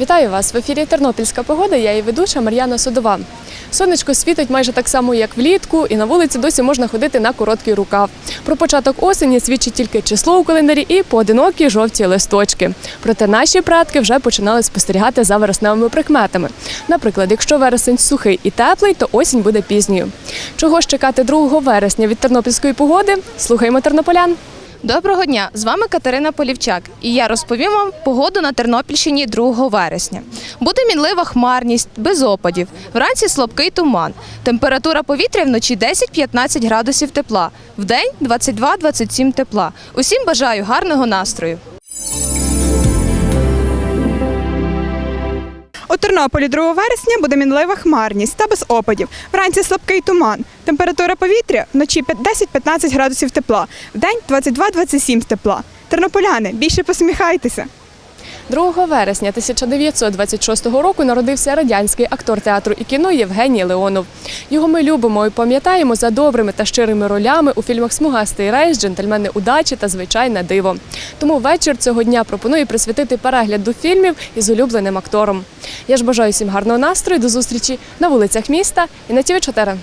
Вітаю вас в ефірі Тернопільська погода. Я її ведуча Мар'яна Судова. Сонечко світить майже так само, як влітку, і на вулиці досі можна ходити на короткий рукав. Про початок осені свідчить тільки число у календарі і поодинокі жовті листочки. Проте наші предки вже починали спостерігати за вересневими прикметами. Наприклад, якщо вересень сухий і теплий, то осінь буде пізньою. Чого ж чекати 2 вересня від тернопільської погоди? Слухаємо тернополян. Доброго дня! З вами Катерина Полівчак, і я розповім вам погоду на Тернопільщині 2 вересня. Буде мінлива хмарність, без опадів. Вранці слабкий туман. Температура повітря вночі 10-15 градусів тепла, вдень 22-27 тепла. Усім бажаю гарного настрою. У Тернополі 2 вересня буде мінлива хмарність та без опадів. Вранці слабкий туман. Температура повітря вночі 10-15 градусів тепла, вдень 22-27 тепла. Тернополяни, більше посміхайтеся. 2 вересня 1926 року народився радянський актор театру і кіно Євгеній Леонов. Його ми любимо і пам'ятаємо за добрими та щирими ролями у фільмах Смугастий рейс, Джентльмени удачі та звичайне диво. Тому вечір цього дня пропоную присвятити перегляду фільмів із улюбленим актором. Я ж бажаю всім гарного настрою. До зустрічі на вулицях міста і на ТВ 4